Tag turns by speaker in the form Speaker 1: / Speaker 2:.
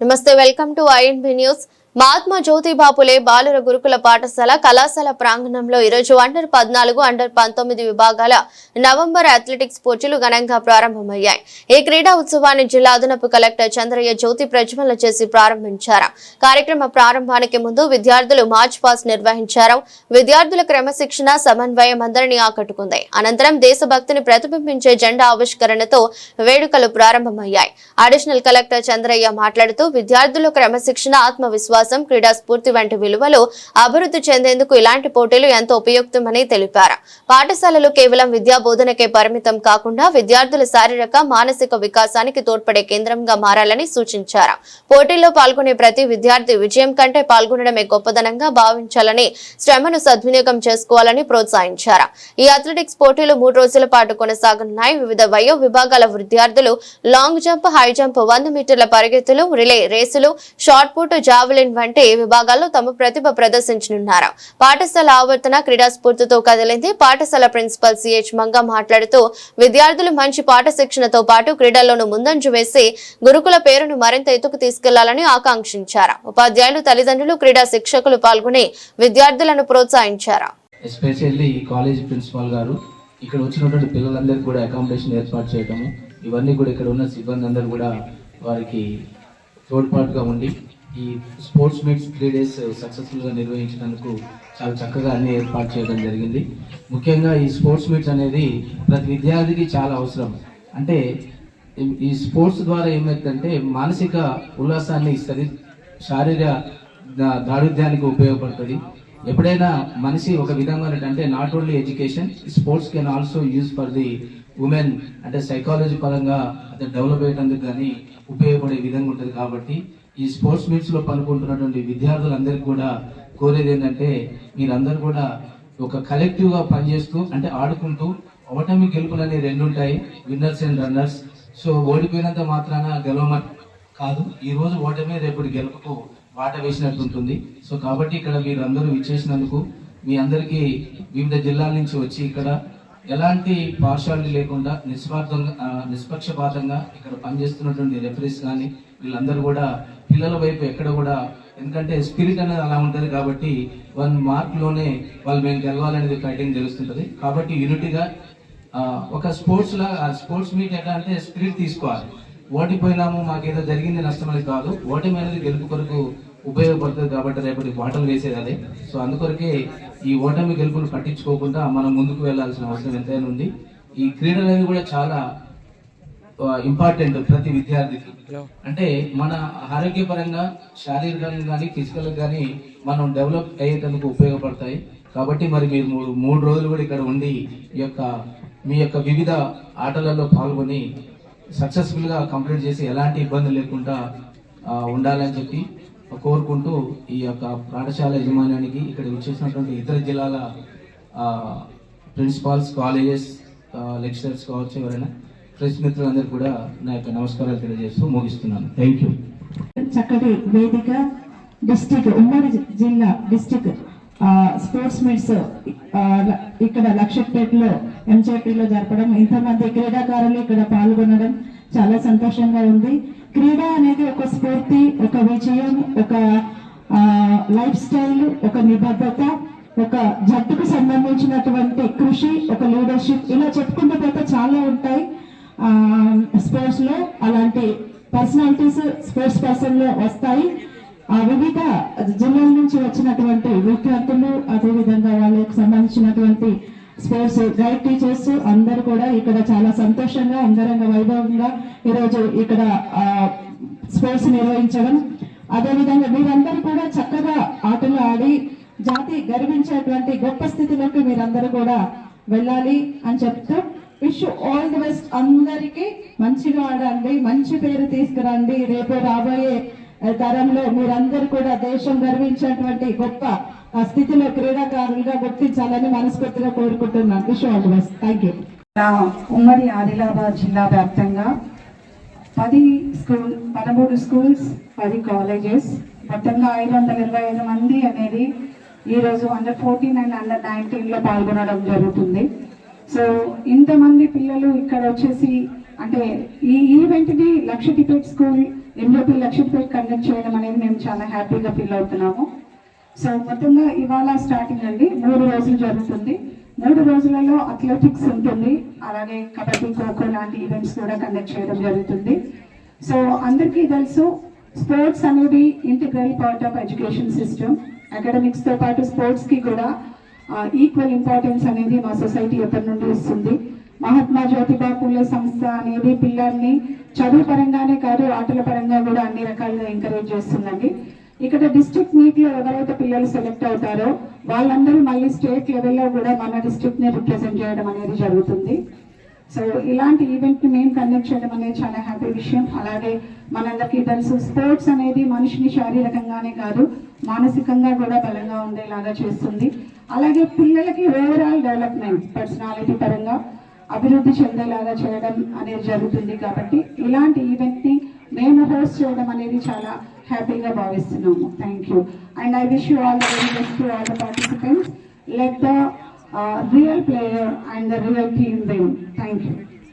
Speaker 1: నమస్తే welcome to INB news Mahatma Jyotiba Phule బాలుర గురుకుల పాఠశాల కళాశాల ప్రాంగణంలో ఈరోజు అండర్ పద్నాలుగు అండర్ పంతొమ్మిది విభాగాల నవంబర్ అథ్లెటిక్స్ పోటీలు ఘనంగా ప్రారంభమయ్యాయి. ఈ క్రీడా ఉత్సవాన్ని జిల్లా అదనపు కలెక్టర్ చంద్రయ్య జ్యోతి ప్రజ్వలన చేసి ప్రారంభించారు. కార్యక్రమ ప్రారంభానికి ముందు విద్యార్థులు మార్చ్ పాస్ నిర్వహించారు. విద్యార్థుల క్రమశిక్షణ సమన్వయం అందరినీ ఆకట్టుకుంది. అనంతరం దేశభక్తిని ప్రతిబింబించే జెండా ఆవిష్కరణతో వేడుకలు ప్రారంభమయ్యాయి. అడిషనల్ కలెక్టర్ చంద్రయ్య మాట్లాడుతూ విద్యార్థులు క్రమశిక్షణ ఆత్మవిశ్వాసం క్రీడా స్ఫూర్తి వంటి విలువలు అభివృద్ధి చెందేందుకు ఇలాంటి పోటీలు ఎంతో ఉపయుక్తమని తెలిపారు. పాఠశాలలు కేవలం విద్యా బోధనకే పరిమితం కాకుండా విద్యార్థుల శారీరక మానసిక వికాసానికి తోడ్పడే కేంద్రంగా మారాలని సూచించారు. పోటీల్లో పాల్గొనే ప్రతి విద్యార్థి విజయం కంటే పాల్గొనడమే గొప్పదనంగా భావించాలని శ్రమను సద్వినియోగం చేసుకోవాలని ప్రోత్సహించారు. ఈ అథ్లెటిక్స్ పోటీలు మూడు రోజుల పాటు కొనసాగనున్నాయి. వివిధ వయో విభాగాల విద్యార్థులు లాంగ్ జంప్ హై జంప్ వంద మీటర్ల పరిగెత్తులు రిలే రేసులు షార్ట్ పుట్ జావెలిన్ వంటి విభాగాల్లో తమ ప్రతిభ ప్రదర్శించనున్నారు. పాఠశాల ఆవర్తన క్రీడా స్ఫూర్తితో కదిలింది. పాఠశాల ప్రిన్సిపల్ సిహెచ్ మంగ మాట్లాడుతూ విద్యార్థులు మంచి పాఠ శిక్షణతో పాటు క్రీడల్లోనూ ముందంజు వేసి గురుకుల పేరును మరింత ఎత్తుకు తీసుకెళ్ళాలని ఆకాంక్షించారు. ఉపాధ్యాయులు తల్లిదండ్రులు క్రీడా శిక్షకులు పాల్గొని విద్యార్థులను ప్రోత్సహించారు.
Speaker 2: ఎస్పెషల్లీ ఈ కాలేజ్ ప్రిన్సిపాల్ గారు ఇక్కడ వచ్చినటువంటి పిల్లలందరికీ కూడా అకామిడేషన్ ఏర్పాటు చేయటము ఇవన్నీ కూడా ఇక్కడ ఉన్న సిబ్బంది అందరూ కూడా వారికి తోడ్పాటుగా ఉండి ఈ స్పోర్ట్స్ మీట్స్ త్రీ డేస్ సక్సెస్ఫుల్గా నిర్వహించినందుకు చాలా చక్కగా అన్ని ఏర్పాటు చేయడం జరిగింది. ముఖ్యంగా ఈ స్పోర్ట్స్ మీట్స్ అనేది ప్రతి విద్యార్థికి చాలా అవసరం. అంటే ఈ- స్పోర్ట్స్ ద్వారా ఏమవుతుందంటే మానసిక ఉల్లాసాన్ని ఇస్తుంది శారీరక దా- దారుఢ్యానికి ఉపయోగపడుతుంది. ఎప్పుడైనా మనిషి ఒక విధంగా అంటే not only education sports can also use for the women అంటే సైకాలజీ పరంగా అతను డెవలప్ అయ్యేటందుకు కానీ ఉపయోగపడే విధంగా ఉంటుంది కాబట్టి ఈ స్పోర్ట్స్ మీట్స్లో పాల్గొంటున్నటువంటి విద్యార్థులందరికీ కూడా కోరేది ఏంటంటే మీరందరూ కూడా ఒక కలెక్టివ్గా పనిచేస్తూ అంటే ఆడుకుంటూ ఓటమి గెలుపులు అనేవి రెండు ఉంటాయి విన్నర్స్ అండ్ రన్నర్స్ సో ఓడిపోయినంత మాత్రాన గెలవమ కాదు ఈ రోజు ఓటమే రేపటి గెలుపుకు బాట వేసినట్టు ఉంటుంది. సో కాబట్టి ఇక్కడ మీరు అందరూ ఇచ్చేసినందుకు మీ అందరికీ వివిధ జిల్లాల నుంచి వచ్చి ఇక్కడ ఎలాంటి పార్షాలిటీ లేకుండా నిస్వార్థంగా నిష్పక్షపాతంగా ఇక్కడ పనిచేస్తున్నటువంటి రెఫరీస్ కానీ వీళ్ళందరూ కూడా పిల్లల వైపు ఎక్కడ కూడా ఎందుకంటే స్పిరిట్ అనేది అలా ఉంటుంది కాబట్టి వన్ మార్క్లోనే వాళ్ళు మేము గెలవాలనేది ఫైటింగ్ తెలుస్తుంటుంది. కాబట్టి యూనిటీగా ఒక స్పోర్ట్స్ లా స్పోర్ట్స్ మీట్ ఎట్లా అంటే స్పిరిట్ తీసుకోవాలి. ఓడిపోయినాము మాకేదో జరిగింది నష్టం అనేది కాదు. ఓటమి అనేది గెలుపు కొరకు ఉపయోగపడుతుంది కాబట్టి రేపటి బాటలు వేసేది అదే. సో అందుకొరకే ఈ ఓటమి గెలుపును పట్టించుకోకుండా మనం ముందుకు వెళ్ళాల్సిన అవసరం ఎంతైనా ఉంది. ఈ క్రీడలు అనేది కూడా చాలా ఇంపార్టెంట్ ప్రతి విద్యార్థికి. అంటే మన ఆరోగ్యపరంగా శారీరకంగా కానీ ఫిజికల్ కానీ మనం డెవలప్ అయ్యేందుకు ఉపయోగపడతాయి. కాబట్టి మరి మీరు మూడు మూడు రోజులు కూడా ఇక్కడ ఉండి ఈ యొక్క మీ యొక్క వివిధ ఆటలలో పాల్గొని సక్సెస్ఫుల్గా కంప్లీట్ చేసి ఎలాంటి ఇబ్బంది లేకుండా ఉండాలని చెప్పి కోరుకుంటూ ఈ యొక్క పాఠశాల యజమాన్యానికి ఇక్కడ వచ్చేసినటువంటి ఇతర జిల్లాల ప్రిన్సిపాల్స్ కాలేజెస్ లెక్చరర్స్ కావచ్చు ఎవరైనా ప్రెస్ మిత్రులందరూ కూడా నా యొక్క నమస్కారాలు తెలియజేస్తూ ముగిస్తున్నాను. థ్యాంక్ యూ
Speaker 3: చక్కటి వేదిక డిస్టిక్ ఉమ్మడి జిల్లా డిస్టిక్ స్పోర్ట్స్ మీట్స్ ఇక్కడ లక్షపేటలో ఎంజేపీలో జరపడం ఇంతమంది క్రీడాకారులు ఇక్కడ పాల్గొనడం చాలా సంతోషంగా ఉంది. క్రీడ అనేది ఒక స్ఫూర్తి ఒక విజయం ఒక లైఫ్ స్టైల్ ఒక నిబద్ధత ఒక జట్టుకు సంబంధించినటువంటి కృషి ఒక లీడర్షిప్ ఇలా చెప్పుకుంటూ పోతే చాలా ఉంటాయి. స్పోర్ట్స్లో స్పోర్ట్స్లో అలాంటి పర్సనాలిటీస్ స్పోర్ట్స్ పర్సన్లో వస్తాయి. ఆ వివిధ జిల్లాల నుంచి వచ్చినటువంటి విద్యార్థులు అదేవిధంగా వాళ్ళకి సంబంధించినటువంటి స్పోర్ట్స్ గైడ్ టీచర్స్ అందరూ కూడా ఇక్కడ చాలా సంతోషంగా అంగరంగ వైభవంగా ఈరోజు ఇక్కడ స్పోర్ట్స్ నిర్వహించడం. అదేవిధంగా మీరందరూ కూడా చక్కగా ఆటలు ఆడి జాతి గర్వించేటువంటి గొప్ప స్థితిలోకి మీరందరూ కూడా వెళ్ళాలి అని చెప్తూ విష్ ఆల్ ది బెస్ట్. అందరికీ మంచిగా ఆడండి మంచి పేరు తీసుకురండి. రేపు రాబోయే తరంలో మీరందరూ కూడా దేశం గర్వించేటువంటి గొప్ప ఆ, స్థితిలో క్రీడాకారులుగా గుర్తించాలని మనస్ఫూర్తిగా కోరుకుంటున్నాను. Wish all best thank
Speaker 4: you ఉమ్మడి ఆదిలాబాద్ జిల్లా వ్యాప్తంగా పది స్కూల్ పదమూడు స్కూల్స్ పది కాలేజెస్. మొత్తంగా ఐదు వందల ఇరవై ఐదు మంది అనేది ఈరోజు అండర్ ఫోర్టీన్ అండ్ అండర్ నైన్టీన్లో పాల్గొనడం జరుగుతుంది. సో ఇంతమంది పిల్లలు ఇక్కడ వచ్చేసి అంటే ఈ ఈవెంట్ని లక్ష స్కూల్ ఎంజోపీ లక్ష్మీపేట్ కండక్ట్ చేయడం అనేది మేము చాలా హ్యాపీగా ఫీల్ అవుతున్నాము. సో మొత్తంగా ఇవాళ స్టార్టింగ్ అండి. మూడు రోజులు జరుగుతుంది. మూడు రోజులలో అథ్లెటిక్స్ ఉంటుంది. అలాగే కబడ్డీ ఖోఖో లాంటి ఈవెంట్స్ కూడా కండక్ట్ చేయడం జరుగుతుంది. సో అందరికీ తెలుసు స్పోర్ట్స్ అనేది integral part of education system అకాడమిక్స్తో పాటు స్పోర్ట్స్కి కూడా ఈక్వల్ ఇంపార్టెన్స్ అనేది మా సొసైటీ ఎప్పటి నుండి ఇస్తుంది. మహాత్మా జ్యోతిబా పూలే సంస్థ అనేది పిల్లల్ని చదువు పరంగానే కాదు ఆటల పరంగా కూడా అన్ని రకాలుగా ఎంకరేజ్ చేస్తుందండి. ఇక్కడ డిస్ట్రిక్ట్ నీట్లో ఎవరైతే పిల్లలు సెలెక్ట్ అవుతారో వాళ్ళందరూ మళ్ళీ స్టేట్ లెవెల్లో కూడా మన డిస్ట్రిక్ట్ని రిప్రజెంట్ చేయడం అనేది జరుగుతుంది. సో ఇలాంటి ఈవెంట్ని మేము కండక్ట్ చేయడం అనేది చాలా హ్యాపీ విషయం. అలాగే మనందరికీ తెలుసు స్పోర్ట్స్ అనేది మనిషిని శారీరకంగానే కాదు మానసికంగా కూడా బలంగా ఉండేలాగా చేస్తుంది. అలాగే పిల్లలకి ఓవరాల్ డెవలప్మెంట్ పర్సనాలిటీ పరంగా అభివృద్ధి చెందేలాగా చేయడం అనేది జరుగుతుంది కాబట్టి ఇలాంటి ఈవెంట్ని మేము హోస్ట్ చేయడం అనేది చాలా హ్యాపీగా భావిస్తున్నాము thank you and I wish you all the very best to all the participants let the real player and the real team win thank you